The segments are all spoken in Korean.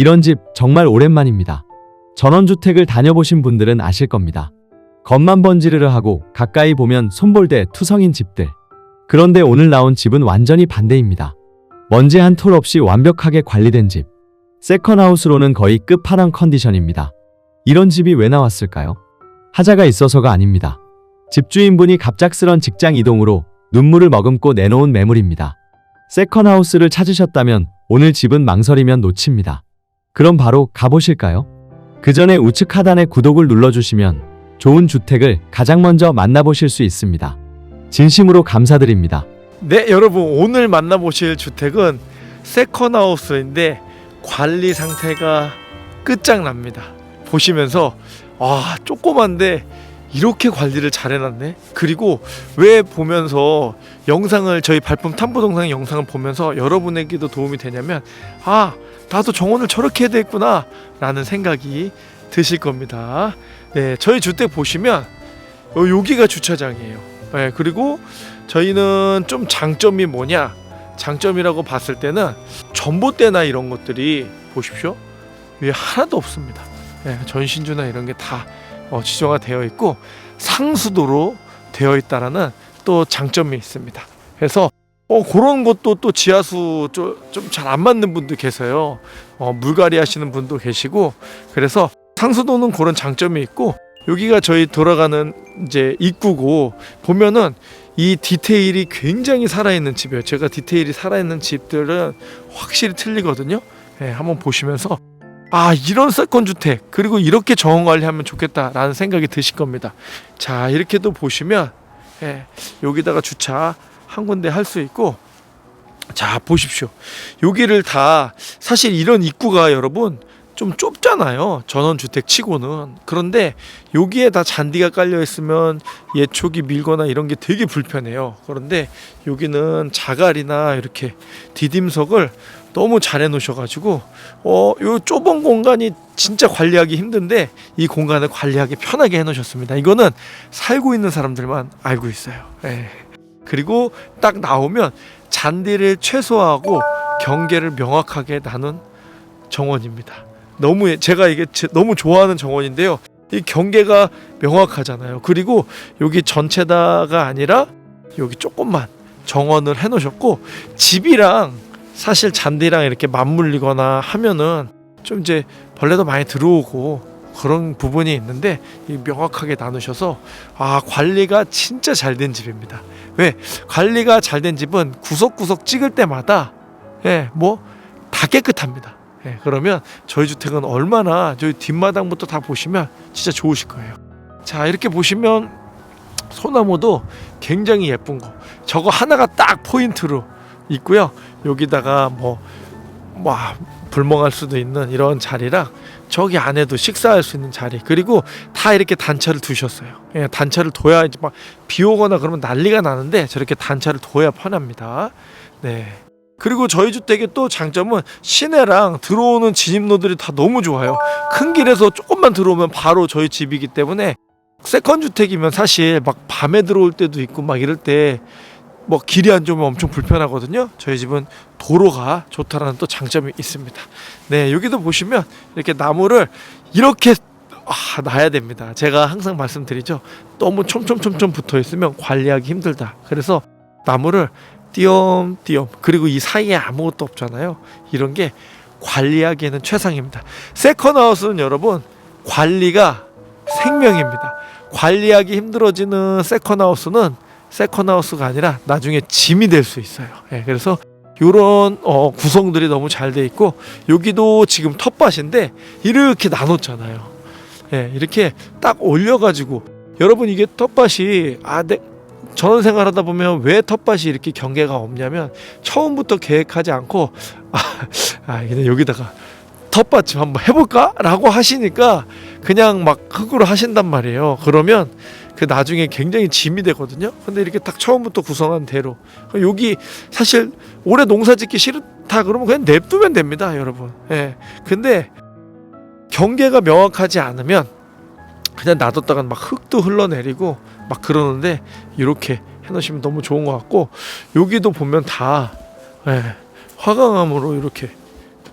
이런 집 정말 오랜만입니다. 전원주택을 다녀보신 분들은 아실 겁니다. 겉만 번지르르 하고 가까이 보면 손볼대 투성인 집들. 그런데 오늘 나온 집은 완전히 반대입니다. 먼지 한 톨 없이 완벽하게 관리된 집. 세컨하우스로는 거의 끝판왕 컨디션입니다. 이런 집이 왜 나왔을까요? 하자가 있어서가 아닙니다. 집주인분이 갑작스런 직장 이동으로 눈물을 머금고 내놓은 매물입니다. 세컨하우스를 찾으셨다면 오늘 집은 망설이면 놓칩니다. 그럼 바로 가보실까요? 그 전에 우측 하단에 구독을 눌러주시면 좋은 주택을 가장 먼저 만나보실 수 있습니다. 진심으로 감사드립니다. 네, 여러분 오늘 만나보실 주택은 세컨하우스인데 관리 상태가 끝장납니다. 보시면서 아 조그만데 이렇게 관리를 잘 해놨네. 그리고 왜 보면서 영상을 저희 발품 탐부 동상 영상을 보면서 여러분에게도 도움이 되냐면 아 나도 정원을 저렇게 해야 되겠구나 라는 생각이 드실 겁니다. 네, 저희 주택 보시면 어, 여기가 주차장이에요. 네, 그리고 저희는 좀 장점이 뭐냐? 장점이라고 봤을 때는 전봇대나 이런 것들이 보십시오. 위에 하나도 없습니다. 예, 전신주나 이런 게다 어, 지정화 되어 있고 상수도로 되어 있다라는 또 장점이 있습니다. 그래서 어, 그런 것도 또 지하수 좀 잘 안 맞는 분도 계세요. 어, 물갈이 하시는 분도 계시고 그래서 상수도는 그런 장점이 있고 여기가 저희 돌아가는 이제 입구고 보면은 이 디테일이 굉장히 살아있는 집이에요. 제가 디테일이 살아있는 집들은 확실히 틀리거든요. 예, 한번 보시면서 아 이런 세컨 주택 그리고 이렇게 정원 관리하면 좋겠다라는 생각이 드실 겁니다. 자 이렇게도 보시면 예, 여기다가 주차 한 군데 할 수 있고 자 보십시오. 여기를 다 사실 이런 입구가 여러분 좀 좁잖아요. 전원주택 치고는. 그런데 여기에 다 잔디가 깔려 있으면 예촉이 밀거나 이런 게 되게 불편해요. 그런데 여기는 자갈이나 이렇게 디딤석을 너무 잘 해놓으셔가지고 어, 요 좁은 공간이 진짜 관리하기 힘든데 이 공간을 관리하기 편하게 해놓으셨습니다. 이거는 살고 있는 사람들만 알고 있어요. 예. 그리고 딱 나오면 잔디를 최소화하고 경계를 명확하게 나눈 정원입니다. 너무 제가 이게 제- 너무 좋아하는 정원인데요. 이 경계가 명확하잖아요. 그리고 여기 전체다가 아니라 여기 조금만 정원을 해 놓으셨고 집이랑 사실 잔디랑 이렇게 맞물리거나 하면은 좀 이제 벌레도 많이 들어오고 그런 부분이 있는데 이 명확하게 나누셔서 아 관리가 진짜 잘 된 집입니다. 왜 관리가 잘 된 집은 구석구석 찍을 때마다 예뭐 다 깨끗합니다. 예, 그러면 저희 주택은 얼마나 저희 뒷마당부터 다 보시면 진짜 좋으실 거예요. 자 이렇게 보시면 소나무도 굉장히 예쁜 거 저거 하나가 딱 포인트로 있고요. 여기다가 뭐, 뭐 불멍할 수도 있는 이런 자리랑 저기 안에도 식사할 수 있는 자리 그리고 다 이렇게 단차를 두셨어요. 예, 단차를 둬야 이제 막 비 오거나 그러면 난리가 나는데 저렇게 단차를 둬야 편합니다. 네. 그리고 저희 주택의 또 장점은 시내랑 들어오는 진입로들이 다 너무 좋아요. 큰 길에서 조금만 들어오면 바로 저희 집이기 때문에 세컨 주택이면 사실 막 밤에 들어올 때도 있고 막 이럴 때 뭐 길이 안 좋으면 엄청 불편하거든요. 저희 집은 도로가 좋다라는 또 장점이 있습니다. 네, 여기도 보시면 이렇게 나무를 이렇게 아, 놔야 됩니다. 제가 항상 말씀드리죠. 너무 촘촘촘촘 붙어 있으면 관리하기 힘들다. 그래서 나무를 띄엄띄엄 그리고 이 사이에 아무것도 없잖아요. 이런 게 관리하기에는 최상입니다. 세컨하우스는 여러분 관리가 생명입니다. 관리하기 힘들어지는 세컨하우스는 세컨하우스가 아니라 나중에 짐이 될 수 있어요. 예, 그래서 이런 어, 구성들이 너무 잘 돼 있고 여기도 지금 텃밭인데 이렇게 나눴잖아요. 예, 이렇게 딱 올려가지고 여러분 이게 텃밭이 아, 내 전원 생활하다 보면 왜 텃밭이 이렇게 경계가 없냐면 처음부터 계획하지 않고 아, 아 그냥 여기다가 텃밭 좀 한번 해볼까라고 하시니까 그냥 막 흙으로 하신단 말이에요. 그러면 그 나중에 굉장히 짐이 되거든요. 근데 이렇게 딱 처음부터 구성한 대로 여기 사실 올해 농사짓기 싫다 그러면 그냥 냅두면 됩니다, 여러분. 예. 근데 경계가 명확하지 않으면 그냥 놔뒀다가 막 흙도 흘러내리고 막 그러는데 이렇게 해놓으시면 너무 좋은 것 같고 여기도 보면 다 예, 화강암으로 이렇게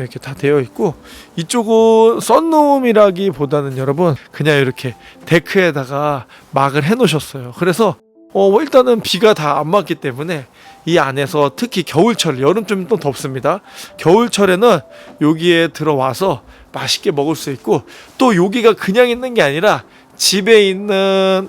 이렇게 다 되어 있고 이쪽은 썬룸이라기보다는 여러분 그냥 이렇게 데크에다가 막을 해 놓으셨어요. 그래서 어 일단은 비가 다 안 맞기 때문에 이 안에서 특히 겨울철 여름 좀또 덥습니다. 겨울철에는 여기에 들어와서 맛있게 먹을 수 있고 또 여기가 그냥 있는 게 아니라 집에 있는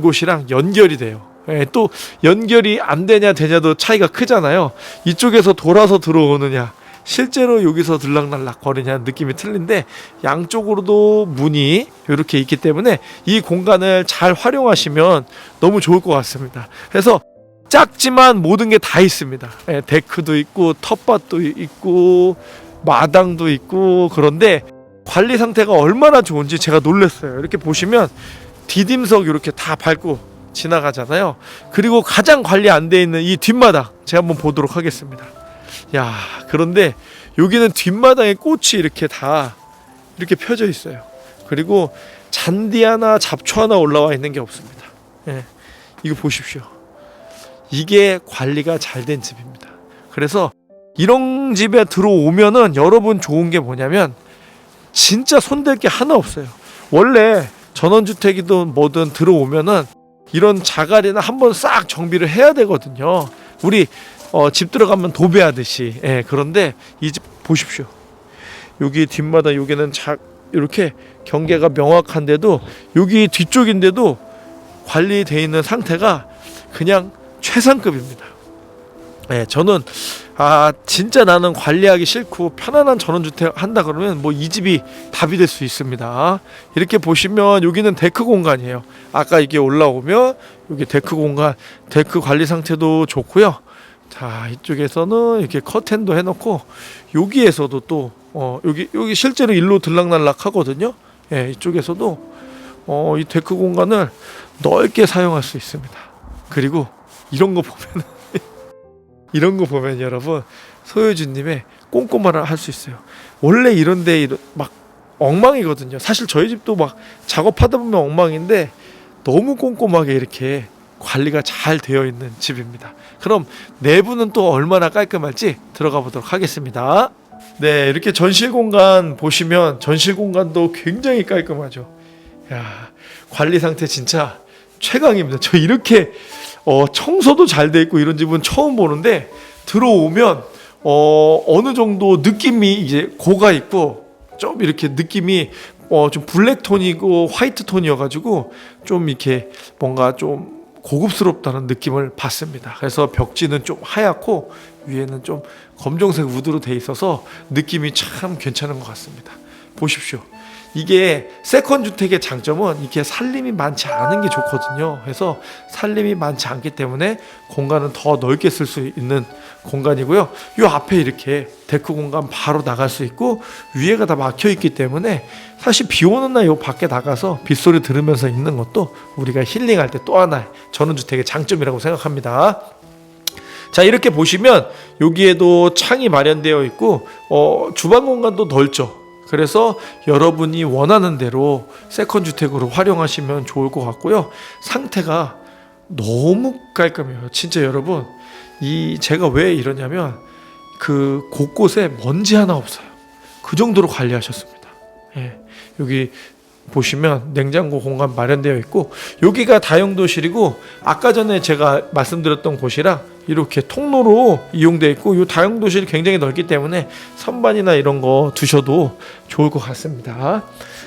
곳이랑 연결이 돼요. 예, 또 연결이 안 되냐 되냐도 차이가 크잖아요. 이쪽에서 돌아서 들어오느냐 실제로 여기서 들락날락 거리냐 느낌이 틀린데 양쪽으로도 문이 이렇게 있기 때문에 이 공간을 잘 활용하시면 너무 좋을 것 같습니다. 그래서 작지만 모든 게 다 있습니다. 예, 데크도 있고 텃밭도 있고 마당도 있고 그런데 관리 상태가 얼마나 좋은지 제가 놀랐어요. 이렇게 보시면 디딤석 이렇게 다 밟고 지나가잖아요. 그리고 가장 관리 안 돼 있는 이 뒷마당 제가 한번 보도록 하겠습니다. 야 그런데 여기는 뒷마당에 꽃이 이렇게 다 이렇게 펴져 있어요. 그리고 잔디 하나 잡초 하나 올라와 있는 게 없습니다. 예, 이거 보십시오. 이게 관리가 잘 된 집입니다. 그래서 이런 집에 들어오면은 여러분 좋은 게 뭐냐면 진짜 손댈 게 하나 없어요. 원래 전원주택이든 뭐든 들어오면은 이런 자갈이나 한번 싹 정비를 해야 되거든요. 우리 어, 집 들어가면 도배하듯이. 예, 그런데 이 집 보십시오. 여기 뒷마다 여기는 자 이렇게 경계가 명확한데도 여기 뒤쪽인데도 관리돼 있는 상태가 그냥 최상급입니다. 예, 저는 아 진짜 나는 관리하기 싫고 편안한 전원주택 한다 그러면 뭐 이 집이 답이 될 수 있습니다. 이렇게 보시면 여기는 데크 공간이에요. 아까 이게 올라오면 여기 데크 공간, 데크 관리 상태도 좋고요. 자 이쪽에서는 이렇게 커튼도 해놓고 여기에서도 또 어, 여기 여기 실제로 일로 들락날락 하거든요. 예, 이쪽에서도 어, 이 데크 공간을 넓게 사용할 수 있습니다. 그리고 이런 거 보면 이런 거 보면 여러분 소유주님의 꼼꼼함을 할수 있어요. 원래 이런데 이런- 막 엉망이거든요. 사실 저희 집도 막 작업하다 보면 엉망인데 너무 꼼꼼하게 이렇게 관리가 잘 되어 있는 집입니다. 그럼 내부는 또 얼마나 깔끔할지 들어가 보도록 하겠습니다. 네, 이렇게 전실 공간 보시면 전실 공간도 굉장히 깔끔하죠. 야, 관리 상태 진짜 최강입니다. 저 이렇게 어, 청소도 잘 돼 있고 이런 집은 처음 보는데 들어오면 어, 어느 정도 느낌이 이제 고가 있고 좀 이렇게 느낌이 어, 좀 블랙 톤이고 화이트 톤이어가지고 좀 이렇게 뭔가 좀 고급스럽다는 느낌을 받습니다. 그래서 벽지는 좀 하얗고 위에는 좀 검정색 우드로 돼 있어서 느낌이 참 괜찮은 것 같습니다. 보십시오. 이게 세컨 주택의 장점은 이게 살림이 많지 않은 게 좋거든요. 그래서 살림이 많지 않기 때문에 공간은 더 넓게 쓸 수 있는 공간이고요. 요 앞에 이렇게 데크 공간 바로 나갈 수 있고 위에가 다 막혀 있기 때문에 사실 비 오는 날 요 밖에 나가서 빗소리 들으면서 있는 것도 우리가 힐링할 때 또 하나의 전원주택의 장점이라고 생각합니다. 자 이렇게 보시면 여기에도 창이 마련되어 있고 어, 주방 공간도 넓죠. 그래서 여러분이 원하는 대로 세컨 주택으로 활용하시면 좋을 것 같고요. 상태가 너무 깔끔해요. 진짜 여러분 이 제가 왜 이러냐면 그 곳곳에 먼지 하나 없어요. 그 정도로 관리하셨습니다. 예. 여기 보시면 냉장고 공간 마련되어 있고 여기가 다용도실이고 아까 전에 제가 말씀드렸던 곳이랑 이렇게 통로로 이용되어 있고 이 다용도실이 굉장히 넓기 때문에 선반이나 이런 거 두셔도 좋을 것 같습니다.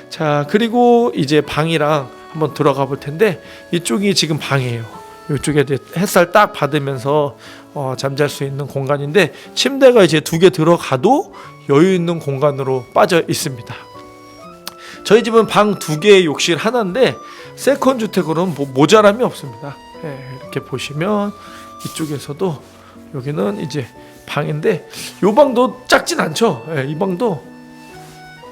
자 그리고 이제 방이랑 한번 들어가 볼 텐데 이쪽이 지금 방이에요. 이쪽에 햇살 딱 받으면서 어, 잠잘 수 있는 공간인데 침대가 이제 두 개 들어가도 여유 있는 공간으로 빠져 있습니다. 저희 집은 방 두 개, 욕실 하나인데 세컨 주택으로는 뭐 모자람이 없습니다. 예, 이렇게 보시면 이쪽에서도 여기는 이제 방인데 이 방도 작진 않죠. 예, 이 방도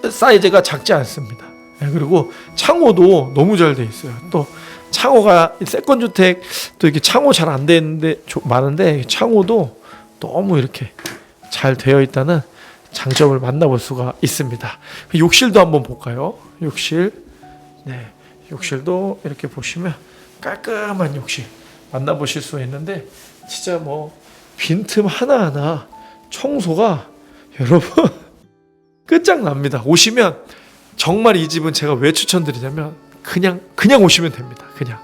사이즈가 작지 않습니다. 예, 그리고 창호도 너무 잘 돼 있어요. 또 창호가 세컨 주택 또 이렇게 창호 잘안 조- 많은데 창호도 너무 이렇게 잘 되어 있다는 장점을 만나볼 수가 있습니다. 욕실도 한번 볼까요? 욕실. 네. 욕실도 이렇게 보시면 깔끔한 욕실 만나보실 수 있는데 진짜 뭐 빈틈 하나하나 청소가 여러분 끝장납니다. 오시면 정말 이 집은 제가 왜 추천드리냐면 그냥 그냥 오시면 됩니다. 그냥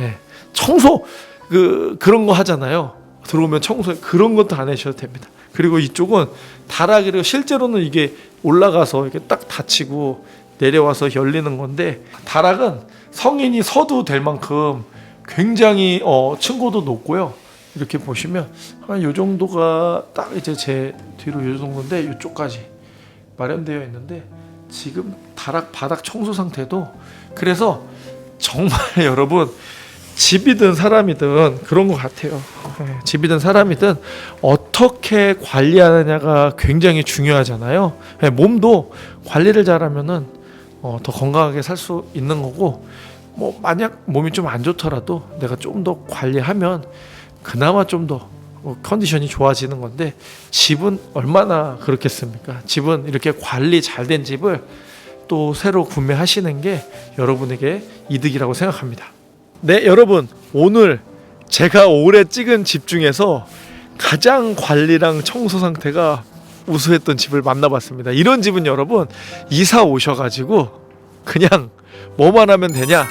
예. 청소 그 그런 거 하잖아요. 들어오면 청소 그런 것도 안 하셔도 됩니다. 그리고 이쪽은 다락이를 실제로는 이게 올라가서 이렇게 딱 닫히고 내려와서 열리는 건데 다락은 성인이 서도 될 만큼 굉장히 어, 층고도 높고요. 이렇게 보시면 한 요 정도가 딱 이제 제 뒤로 요 정도인데 이쪽까지 마련되어 있는데 지금 다락 바닥 청소 상태도 그래서 정말 여러분 집이든 사람이든 그런 것 같아요. 예, 집이든 사람이든 어떻게 관리하느냐가 굉장히 중요하잖아요. 예, 몸도 관리를 잘하면은 어, 더 건강하게 살 수 있는 거고 뭐 만약 몸이 좀 안 좋더라도 내가 좀 더 관리하면 그나마 좀 더 컨디션이 좋아지는 건데 집은 얼마나 그렇겠습니까? 집은 이렇게 관리 잘 된 집을 또 새로 구매하시는 게 여러분에게 이득이라고 생각합니다. 네, 여러분 오늘 제가 올해 찍은 집 중에서 가장 관리랑 청소 상태가 우수했던 집을 만나봤습니다. 이런 집은 여러분 이사 오셔가지고 그냥 뭐만 하면 되냐?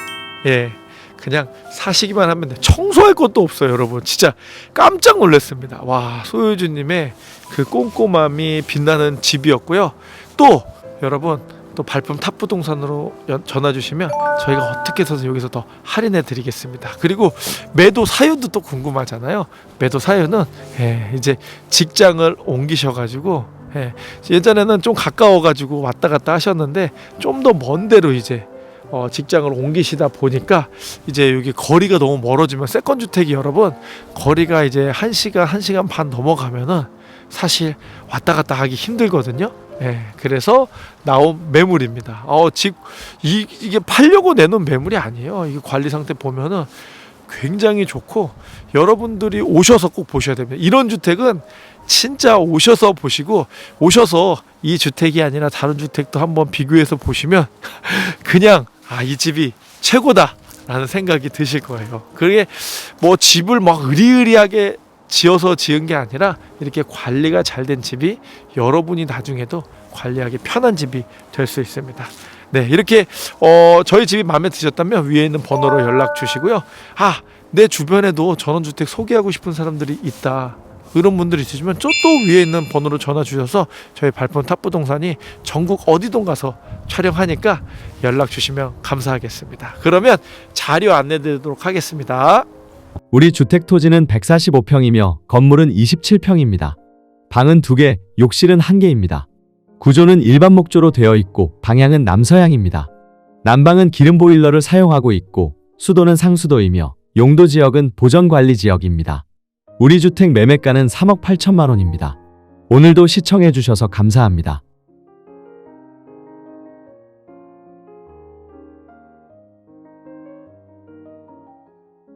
예, 그냥 사시기만 하면 돼. 청소할 것도 없어요, 여러분. 진짜 깜짝 놀랐습니다. 와, 소유주님의 그 꼼꼼함이 빛나는 집이었고요. 또 여러분 또 발품 탑 부동산으로 연- 전화 주시면 저희가 어떻게 해서 여기서 더 할인해 드리겠습니다. 그리고 매도 사유도 또 궁금하잖아요. 매도 사유는 예, 이제 직장을 옮기셔가지고 예, 예전에는 좀 가까워가지고 왔다 갔다 하셨는데 좀 더 먼 데로 이제 어, 직장을 옮기시다 보니까 이제 여기 거리가 너무 멀어지면 세컨 주택이 여러분 거리가 이제 1시간 1시간 반 넘어가면은 사실 왔다 갔다 하기 힘들거든요. 예. 그래서 나온 매물입니다. 어, 집 이, 이게 팔려고 내놓은 매물이 아니에요. 이게 관리 상태 보면은 굉장히 좋고 여러분들이 오셔서 꼭 보셔야 됩니다. 이런 주택은 진짜 오셔서 보시고 오셔서 이 주택이 아니라 다른 주택도 한번 비교해서 보시면 그냥 아 이 집이 최고다 라는 생각이 드실 거예요. 그게 뭐 집을 막 의리의리하게 지어서 지은 게 아니라 이렇게 관리가 잘 된 집이 여러분이 나중에도 관리하기 편한 집이 될 수 있습니다. 네, 이렇게 어 저희 집이 마음에 드셨다면 위에 있는 번호로 연락 주시고요. 아, 내 주변에도 전원주택 소개하고 싶은 사람들이 있다. 이런 분들이 있으시면 저 또 위에 있는 번호로 전화 주셔서 저희 발품 탑부동산이 전국 어디든 가서 촬영하니까 연락 주시면 감사하겠습니다. 그러면 자료 안내 드리도록 하겠습니다. 우리 주택 토지는 145평이며 건물은 27평입니다. 방은 2개, 욕실은 1개입니다. 구조는 일반 목조로 되어 있고 방향은 남서향입니다. 난방은 기름 보일러를 사용하고 있고 수도는 상수도이며 용도 지역은 보전 관리 지역입니다. 우리 주택 매매가는 3억 8천만 원입니다. 오늘도 시청해 주셔서 감사합니다.